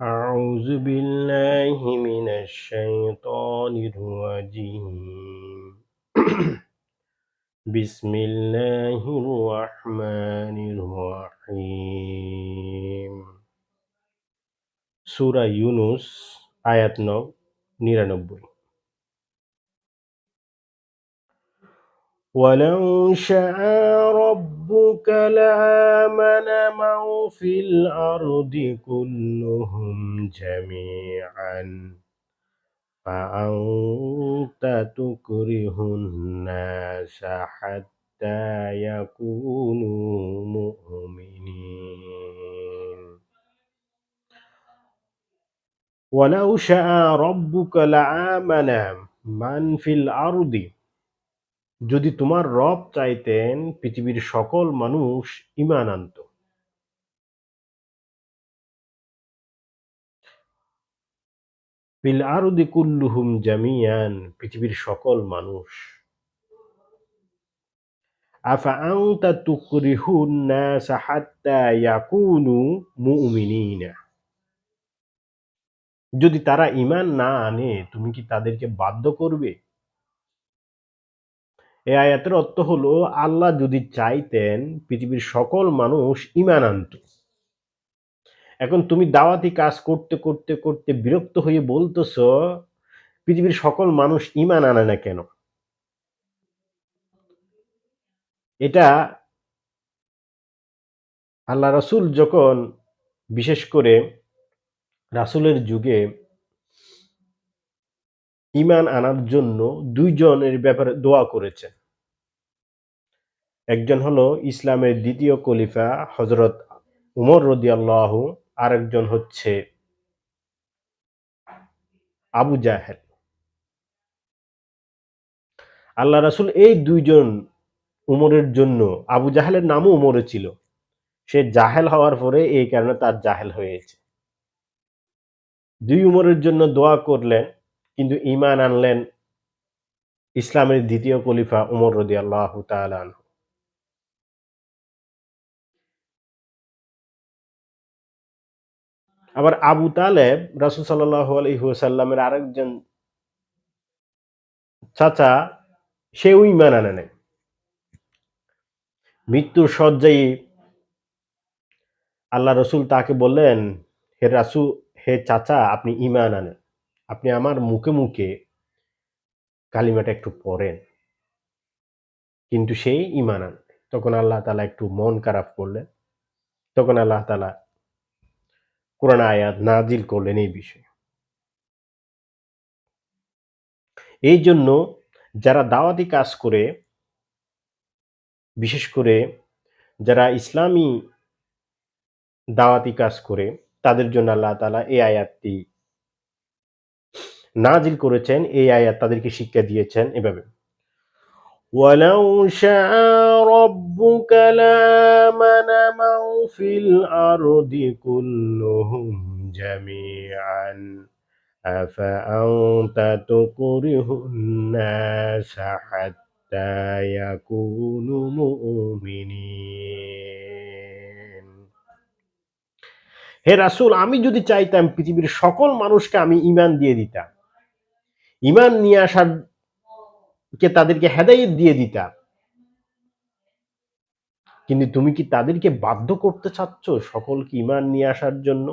أعوذ بالله من الشيطان الرجيم بسم الله الرحمن الرحيم সূরা ইউনুস আয়াত নং নিরানব্বই ولو شاء ربك لآمن من في الأرض كلهم جميعا. فأنت تكره الناس حتى يكونوا مؤمنين. ولو شاء ربك لآمن من في الأرض যদি তোমার রব চাইতেন পৃথিবীর সকল মানুষ ইমান আনত। ফিল আরদি কুল্লুহুম জামিয়ান, পৃথিবীর সকল মানুষ। আফা আনতা তুকরিহুন নাস হাত্তা ইয়াকুনু মুমিনিনা। যদি তারা ইমান না আনে, তুমি কি তাদেরকে বাধ্য করবে? এই আয়াতের অর্থ হলো, আল্লাহ যদি চাইতেন পৃথিবীর সকল মানুষ ইমান আনত। এখন তুমি দাওয়াতি কাজ করতে করতে করতে বিরক্ত হয়ে বলতেছ, পৃথিবীর সকল মানুষ ইমান আনে না কেন? এটা আল্লাহ রাসুল যখন বিশেষ করে রাসুলের যুগে ইমান আনার জন্য দুইজনের ব্যাপারে দোয়া করেছেন। একজন হলো ইসলামের দ্বিতীয় খলিফা হজরত উমর রদি আল্লাহ আরেকজন হচ্ছে আবু জাহেল। আল্লাহ রাসুল এই দুইজন উমরের জন্য, আবু জাহেলের নামও উমরে ছিল। সে জাহেল হওয়ার পরে এই কারণে তার জাহেল হয়েছে। দুই উমরের জন্য দোয়া করলেন কিন্তু ইমান আনলেন ইসলামের দ্বিতীয় খলিফা উমর রদি আল্লাহ তালান আবার আবু তালেব রাসুল সাল্লাহ আলহিহাসাল্লামের আরেকজন চাচা, সেও ইমান আনে নাই। মৃত্যুর শয্যায় আল্লাহ রসুল তাকে বললেন, হে রাসু হে চাচা, আপনি ইমান আনেন। আপনি আমার মুখে মুখে কালিমাটা একটু পড়েন। কিন্তু সেই ইমান তখন আল্লাহ তালা একটু মন খারাপ করলেন। তখন আল্লাহ তালা কোরআন আয়াত নাজিল করলেন এই বিষয়ে। এই জন্য যারা দাওয়াতি কাজ করে, বিশেষ করে যারা ইসলামী দাওয়াতি কাজ করে, তাদের জন্য আল্লাহ তালা এই আয়াতটি নাজিল করেছেন এই আয়াত তাদেরকে শিক্ষা দিয়েছেন এভাবে ولو شاء ربك لآمن من في الأرض كلهم جميعا أفأنت تكره الناس حتى يكونوا مؤمنين হে রাসুল আমি যদি চাইতাম পৃথিবীর সকল মানুষকে আমি ইমান দিয়ে দিতাম ইমান নিয়ে আসার কে তাদেরকে হেদায়ত দিয়ে দিতাম কিন্তু তুমি কি তাদেরকে বাধ্য করতে চাচ্ছ সকলকে ইমান নিয়ে আসার জন্য?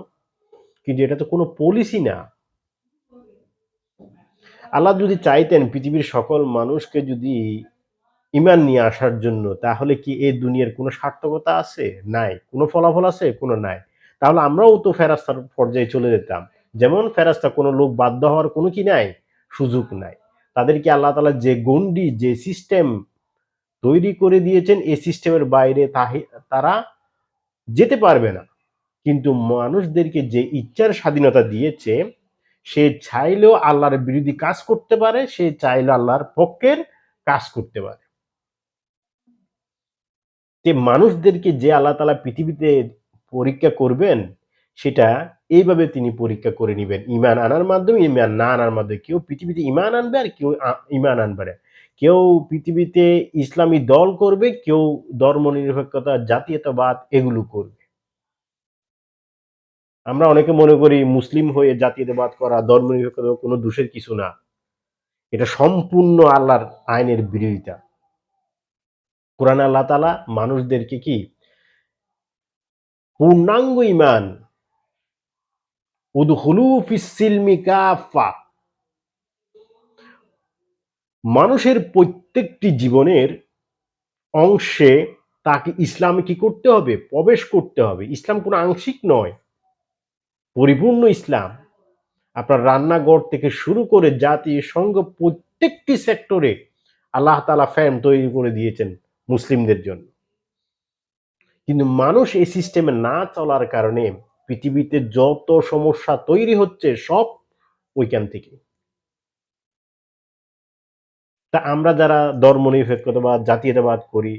কিন্তু এটা তো কোনো পলিসি না। আল্লাহ যদি চাইতেন পৃথিবীর সকল মানুষকে যদি ইমান নিয়ে আসার জন্য, তাহলে কি এই দুনিয়ার কোনো সার্থকতা আছে? নাই। কোনো ফলাফল আছে? কোনো নাই। তাহলে আমরাও তো ফেরাস্তার পর্যায়ে চলে যেতাম। যেমন ফেরাস্তা কোনো লোক বাধ্য হওয়ার কোনো কি নাই? সুযোগ নাই। তাদেরকে আল্লাহ তালা যে গন্ডি যে সিস্টেম তৈরি করে দিয়েছেন, এই সিস্টেমের বাইরে তারা যেতে পারবে না। কিন্তু মানুষদেরকে যে ইচ্ছার স্বাধীনতা দিয়েছে, সে চাইলেও আল্লাহর বিরোধী কাজ করতে পারে, সে চাইলে আল্লাহর পক্ষের কাজ করতে পারে। যে মানুষদেরকে যে আল্লাহ তালা পৃথিবীতে পরীক্ষা করবেন সেটা এইভাবে তিনি পরীক্ষা করে নেবেন। ইমান আনার মাধ্যমে, ইমান না আনার মাধ্যমে। কেউ পৃথিবীতে ইমান আনবে আর কেউ ইমান আনবে না। কেউ পৃথিবীতে ইসলামী দল করবে, কেউ ধর্ম নিরপেক্ষতা জাতীয়তাবাদ এগুলো করবে। আমরা অনেকে মনে করি মুসলিম হয়ে জাতীয়তাবাদ করা ধর্মনিরপেক্ষ কোনো দোষের কিছু না। এটা সম্পূর্ণ আল্লাহর আইনের বিরোধিতা। কোরআন আল্লাহ তালা মানুষদেরকে কি? পূর্ণাঙ্গ ইমান মানুষের প্রত্যেকটি জীবনের অংশে তাকে ইসলামে কি করতে হবে? প্রবেশ করতে হবে। ইসলাম কোনো আংশিক নয়। পরিপূর্ণ ইসলাম। আপনার রান্নাঘর থেকে শুরু করে জাতীয় সংঘ প্রত্যেকটি সেক্টরে আল্লাহ তালা ফ্যান তৈরি করে দিয়েছেন মুসলিমদের জন্য। কিন্তু মানুষ এই সিস্টেমে না চলার কারণে পৃথিবীতে যত সমস্যা তৈরি হচ্ছে সব ওইখান থেকে। তা আমরা যারা ধর্ম নিরপেক্ষতাবাদ, জাতীয়তাবাদ করি,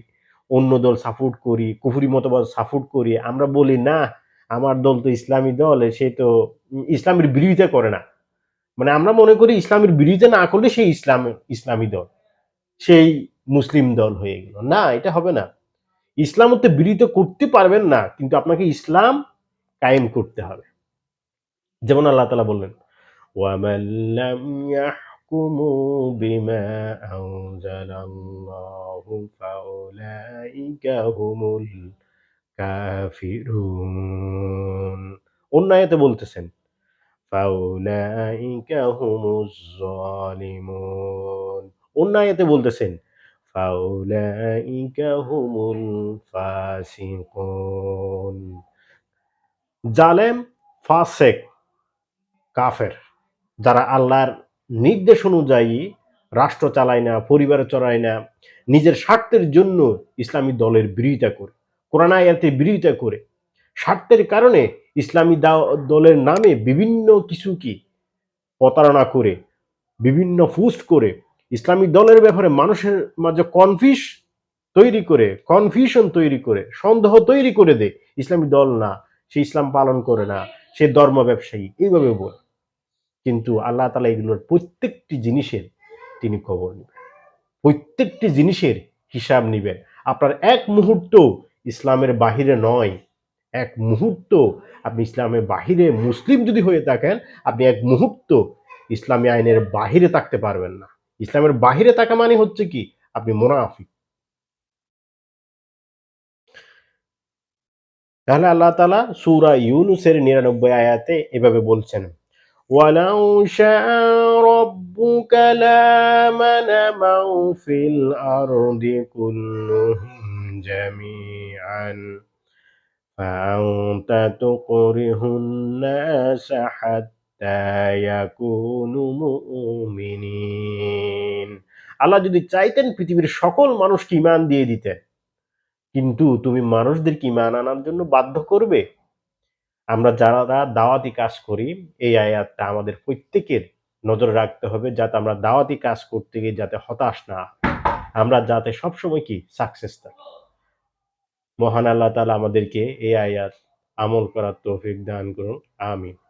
অন্য দল সাপোর্ট করি, কুফুরি মতবাদ সাপোর্ট করি, আমরা বলি, না, আমার দল তো ইসলামী দল সে তো ইসলামের বিরোধিতা করে না। মানে আমরা মনে করি ইসলামের বিরোধিতা না করলে সেই ইসলাম, ইসলামী দল, সেই মুসলিম দল হয়ে গেল। না, এটা হবে না। ইসলাম হতে বিরোধিতা করতে পারবেন না, কিন্তু আপনাকে ইসলাম কায়েম করতে হবে যেমন আল্লাহ তালা বললেন وَمَنْ لَمْ يَحْكُمُوا بِمَا أَنزَلَ اللَّهُ فَأُولَئِكَ هُمُ الْكَافِرُونَ অন্য আয়াতে বলতেছেন فَأُولَئِكَ هُمُ الظَّالِمُونَ অন্য আয়াতে বলতেছেন فَأُولَئِكَ هُمُ الْفَاسِقُونَ জালেম, ফাসেক, কাফের, যারা আল্লাহর নির্দেশ অনুযায়ী রাষ্ট্র চালায় না, পরিবার চড়ায় না, নিজের স্বার্থের জন্য ইসলামী দলের বিরোধিতা করে, কোরআন আয়াতে বিরোধিতা করে। স্বার্থের কারণে ইসলামী দলের নামে বিভিন্ন কিছু কি প্রতারণা করে, বিভিন্ন পোস্ট করে, ইসলামী দলের ব্যাপারে মানুষের মাঝে কনফিউজ তৈরি করে কনফিউশন তৈরি করে, সন্দেহ তৈরি করে দেয়। ইসলামী দল না সে ইসলাম পালন করে না, সে ধর্ম ব্যবসায়ী, এইভাবে বলে। কিন্তু আল্লাহ তালা এগুলোর প্রত্যেকটি জিনিসের তিনি খবর নেবেন। প্রত্যেকটি জিনিসের হিসাব নেবেন। আপনার এক মুহূর্ত ইসলামের বাহিরে নয়, এক মুহূর্ত আপনি ইসলামের বাহিরে মুসলিম যদি হয়ে থাকেন, আপনি এক মুহূর্ত ইসলামী আইনের বাহিরে থাকতে পারবেন না। ইসলামের বাহিরে থাকা মানে হচ্ছে কি? আপনি মোনাফিক। তাহলে আল্লাহ তালা সুরা ইউনুসের নিরানব্বই আয়াতে এভাবে বলছেন ولو شاء ربك لآمن من في الأرض كلهم جميعا فأنت تكره الناس حتى يكونوا مؤمنين আল্লাহ যদি চাইতেন পৃথিবীর সকল মানুষকে ইমান দিয়ে দিতেন কিন্তু তুমি মানুষদেরকে ইমান আনার জন্য বাধ্য করবে। আমরা যারা দাওয়াতি কাজ করি, এই আয়াতটা আমাদের প্রত্যেকের নজর রাখতে হবে যাতে আমরা দাওয়াতি কাজ করতে গিয়ে যাতে হতাশ না। আমরা যাতে সবসময় কি? সাকসেস থাকি। মহান আল্লাহ তালা আমাদেরকে এই আয়াত আমল করার তৌফিক দান করুন। আমিন।